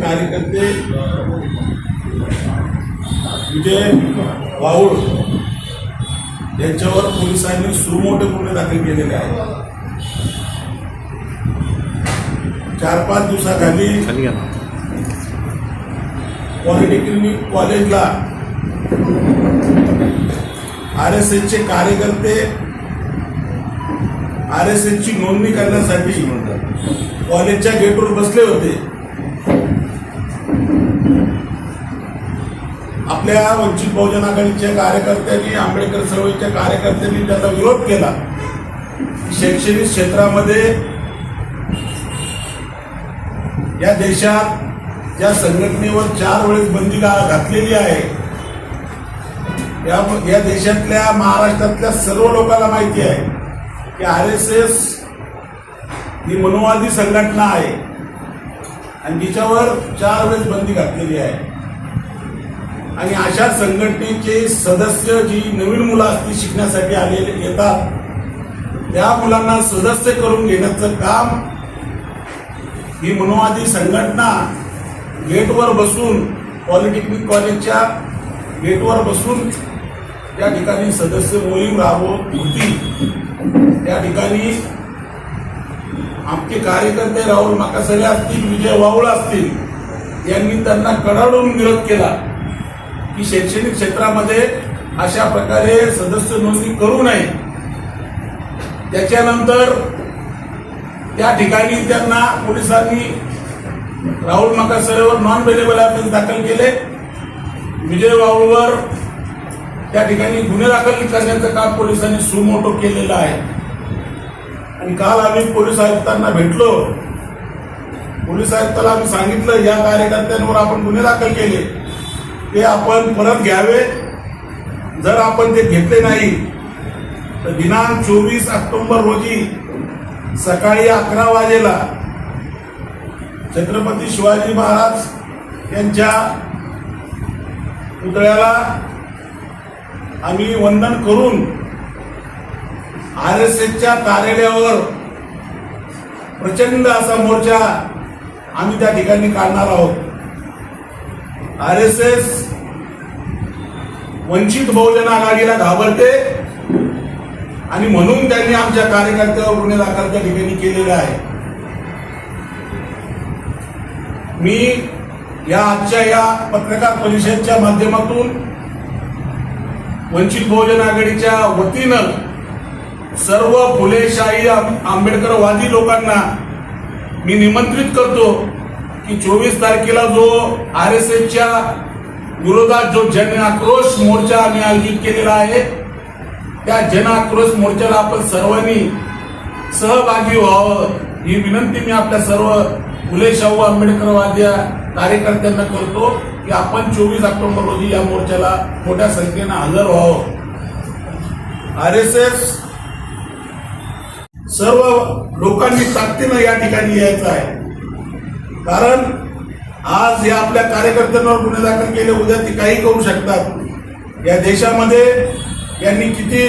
कार्यकर्ते विजय वाऊळ यांच्यावर पोलिसांनी सुमोठे गुन्हे दाखल केलेले आहेत. चार पाच दिवसाखाली पॉलिटेक्निक कॉलेजला आर एस एसचे कार्यकर्ते आर एस एसची नोंदणी करण्यासाठी कॉलेजच्या गेटवर बसले होते. आपल्या वंचित बहुजन आघाडीच्या कार्यकर्त्यांनी आंबेडकर चळवळीच्या कार्यकर्त्यांनी त्याचा विरोध केला. शैक्षणिक क्षेत्रामध्ये या देशात ज्या संघटनेवर चार वेळेस बंदी घातलेली आहे. या या देशातल्या महाराष्ट्रातल्या सर्व लोकांना माहिती आहे की आर एस एस ही मनोवादी संघटना आहे. आणि तिच्यावर चार वेळेस बंदी घातलेली आहे. आणि अशा संघटनेचे सदस्य जी नवीन मुलं असतील शिकण्यासाठी आलेले येतात त्या मुलांना सदस्य करून घेण्याचं काम ही मनोवादी संघटना गेटवर बसून पॉलिटेक्निक कॉलेजच्या गेटवर बसून त्या ठिकाणी सदस्य मोहीम राबवत होती. त्या ठिकाणी आमचे कार्यकर्ते राहुल माकासरे असतील विजय वावळ असतील यांनी त्यांना कडाडून विरोध केला. की शैक्षणिक क्षेत्रामध्ये अशा प्रकारे सदस्य नोंदणी करू नये. त्याच्यानंतर त्या ठिकाणी त्यांना पोलिसांनी राहुल मकासरेवर नॉन अवेलेबल ॲफेन्स दाखल केले. विजय वाळूवर त्या ठिकाणी गुन्हे दाखल करण्याचं काम पोलिसांनी सुमोटो केलेलं आहे. आणि काल आम्ही पोलीस आयुक्तांना भेटलो. पोलीस आयुक्ताला आम्ही सांगितलं या कार्यकर्त्यांवर आपण गुन्हे दाखल केले. ते आपण परत घ्यावे. जर आपण ते घेतले नाही तर दिनांक चोवीस ऑक्टोबर रोजी सकाळी अकरा वाजेला छत्रपती शिवाजी महाराज यांच्या पुतळ्याला आम्ही वंदन करून आर एस एसच्या कार्यालयावर प्रचंड असा मोर्चा आम्ही त्या ठिकाणी काढणार आहोत. R S S Vanchit Bahujan आघाडीला घाबरते आणि म्हणून त्यांनी आमच्या कार्यकर्त्यावर गुन्हे दाखल त्या ठिकाणी केलेला आहे. मी या आजच्या या पत्रकार परिषदेच्या माध्यमातून वंचित बहुजन आघाडीच्या वतीनं सर्व फुलेशाही आंबेडकरवादी लोकांना मी निमंत्रित करतो. की चोवीस तारखेला जो आर एस एसच्या विरोधात जो जन आक्रोश मोर्चा आम्ही आयोजित केलेला आहे त्या जन आक्रोश मोर्चाला आपण सर्वांनी सहभागी व्हावं ही विनंती मी आपल्या सर्व फुले शाहू आंबेडकरवाद्या कार्यकर्त्यांना करतो की आपण चोवीस ऑक्टोबर रोजी या मोर्चाला मोठ्या संख्येनं हजर व्हावं. आर एस एस सर्व लोकांनी ताकदीनं या ठिकाणी यायचं आहे. कारण आज या आपल्या कार्यकर्त्यांवर गुन्हे दाखल केले उद्या ते काही करू शकतात. या देशामध्ये यांनी किती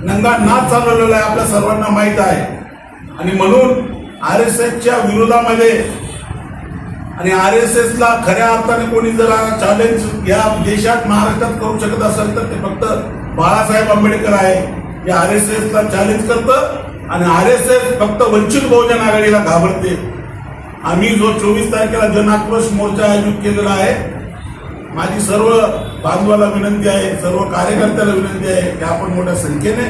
नंगा नाच चालवलेला आहे आपल्या सर्वांना माहीत आहे. आणि म्हणून आर एस एसच्या विरोधामध्ये आणि आर एस एसला खऱ्या अर्थाने कोणी जर चॅलेंज या देशात महाराष्ट्रात करू शकत असेल तर ते फक्त बाळासाहेब आंबेडकर आहे. जे आर एस एसला चॅलेंज करतं आणि आर एस एस फक्त वंचित बहुजन आघाडीला घाबरते. आम्ही जो चोवीस तारखेला जनाक्रोश मोर्चा आयोजित केलेला आहे माझी सर्व बांधवाला विनंती आहे सर्व कार्यकर्त्याला विनंती आहे की आपण मोठ्या संख्येने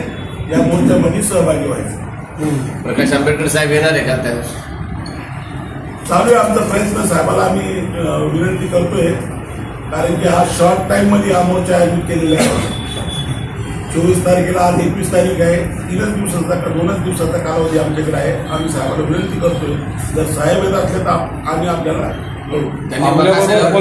या मोर्चामध्ये सहभागी व्हायचं. प्रकाश आंबेडकर साहेब येणार आहे का त्यावेळेस चालू आहे आमचा प्रयत्न साहेबाला आम्ही विनंती करतोय. कारण की हा शॉर्ट टाइममध्ये हा मोर्चा आयोजित केलेला आहे. चोवीस तारखेला आज एकवीस तारीख आहे. तीनच दिवसाचा का दोनच दिवसाचा कालावधी आमच्याकडे आहे. आम्ही साहेबाला विनंती करतोय जर साहेब येत असले तर आप- आम्ही आपल्याला मकासेला-